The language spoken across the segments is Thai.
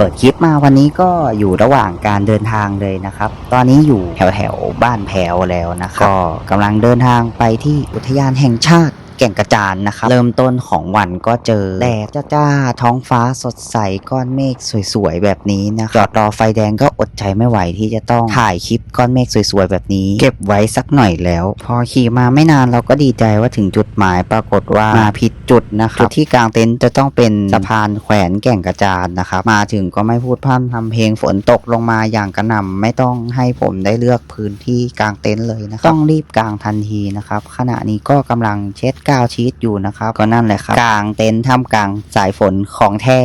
เปิดคลิปมาวันนี้ก็อยู่ระหว่างการเดินทางเลยนะครับ ตอนนี้อยู่แถวแถวๆบ้านแพวแล้วนะครับก็กำลังเดินทางไปที่อุทยานแห่งชาติ แก่งกระจานนะครับเริ่มต้นของวันก็เจอแดดจ้าๆท้องฟ้าสดใสก้อนเมฆสวยๆแบบนี้นะจอดรอไฟแดงก็อดใจไม่ไหวที่จะต้องถ่ายคลิปก้อนเมฆสวยๆแบบนี้ เก็บไว้สักหน่อยแล้ว พอขี่มาไม่นานเราก็ดีใจว่าถึงจุดหมายปรากฏว่ามาผิดจุดนะครับจุดที่กลางเต็นท์จะต้องเป็นสะพานแขวนแก่งกระจานนะครับมาถึงก็ไม่พูดพร่ำทำเพลงฝนตกลงมาอย่างกระหน่ำไม่ต้องให้ผมได้เลือกพื้นที่กลางเต็นท์เลยนะครับต้องรีบกลางทันทีนะครับขณะนี้ก็กำลังเช็ดกาวชีตอยู่นะครับ ก็นั่นแหละครับ กลางเต็นท์ท่ามกลางสายฝนของแท้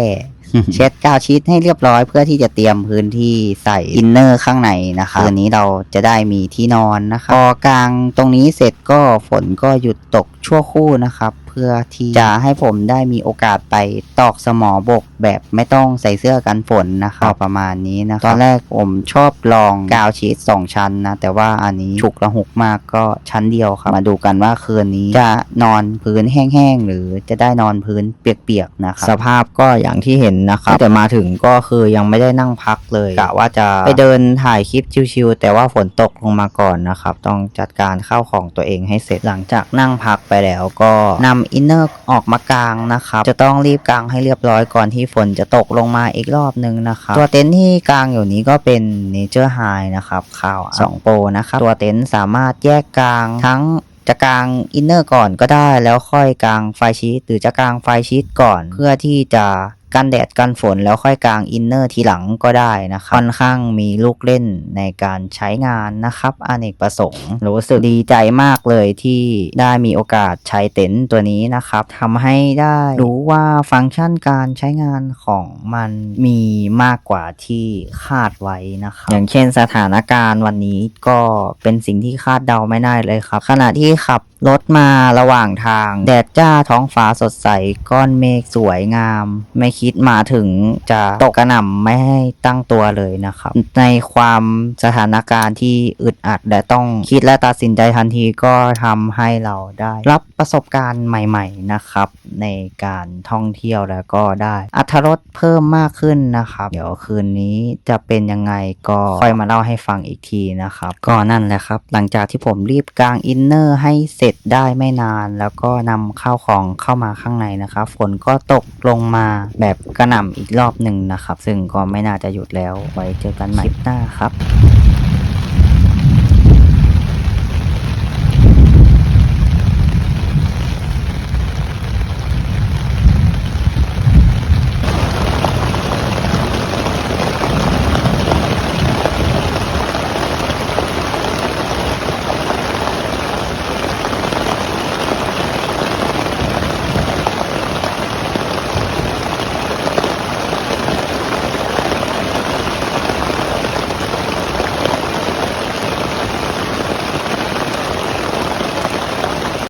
เช็ดกาวชีตให้เรียบร้อยเพื่อที่จะเตรียมพื้นที่ใส่อินเนอร์ข้างในนะครับคืนนี้เราจะได้มีที่นอนนะครับพอกลางตรงนี้เสร็จก็ฝนก็หยุดตกชั่วครู่นะครับเพื่อที่จะให้ผมได้มีโอกาสไปตอกสมอบกแบบไม่ต้องใส่เสื้อกันฝนนะครับประมาณนี้นะตอนแรกผมชอบลองกาวชีตสองชั้นนะ แต่ว่าอันนี้ฉุกระหุกมากก็ชั้นเดียวครับ มาดูกันว่าคืนนี้จะนอนพื้นแห้งๆหรือจะได้นอนพื้นเปียกๆนะครับสภาพก็อย่างที่เห็นนะครับแต่มาถึงก็คือยังไม่ได้นั่งพักเลยกะว่าจะไปเดินถ่ายคลิปชิวๆแต่ว่าฝนตกลงมาก่อนนะครับต้องจัดการเข้าของตัวเองให้เสร็จหลังจากนั่งพักไปแล้วก็นำอินเนอร์ออกมากลางนะครับจะต้องรีบกลางให้เรียบร้อยก่อนที่ฝนจะตกลงมาอีกรอบนึงนะครับตัวเต็นท์ที่กลางอยู่นี้ก็เป็นเนเจอร์ไฮนะครับข่าว2โปรนะครับตัวเต็นท์สามารถแยกกลางทั้งจะกลางอินเนอร์ก่อนก็ได้แล้วค่อยกลางไฟชีตหรือจะกลางไฟชีตก่อนเพื่อที่จะ กันแดดกันฝนแล้วค่อยกางอินเนอร์ทีหลังก็ได้นะครับค่อนข้างมีลูกเล่นในการใช้งานนะครับอเนกประสงค์รู้สึกดีใจมากเลยที่ได้มีโอกาสใช้เต็นท์ตัวนี้นะครับทำให้ได้รู้ว่าฟังก์ชันการใช้งานของมันมีมากกว่าที่คาดไว้นะครับอย่างเช่นสถานการณ์วันนี้ก็เป็นสิ่งที่คาดเดาไม่ได้เลยครับ ขณะที่ขับ รถมาระหว่างทาง แดดจ้าท้องฟ้าสดใส ก้อนเมฆสวยงาม ไม่คิดมาถึงจะตกกระหน่ำไม่ให้ตั้งตัวเลยนะครับ ในความสถานการณ์ที่อึดอัดและต้องคิดและตัดสินใจทันทีก็ทำให้เราได้ รับประสบการณ์ใหม่ ๆนะครับ ในการท่องเที่ยวแล้วก็ได้อัธรสเพิ่มมากขึ้นนะครับ เดี๋ยวคืนนี้จะเป็นยังไงก็ค่อยมาเล่าให้ฟังอีกทีนะครับ ก็นั่นแหละครับ หลังจากที่ผมรีบกลางอินเนอร์ให้เสร็จจได้ไม่นาน แล้วก็นำข้าวของเข้ามาข้างในนะครับ ฝนก็ตกลงมาแบบกระหน่ำอีกรอบหนึ่งนะครับ ซึ่งก็ไม่น่าจะหยุดแล้วไว้เจอกันใหม่คลิปหน้าครับ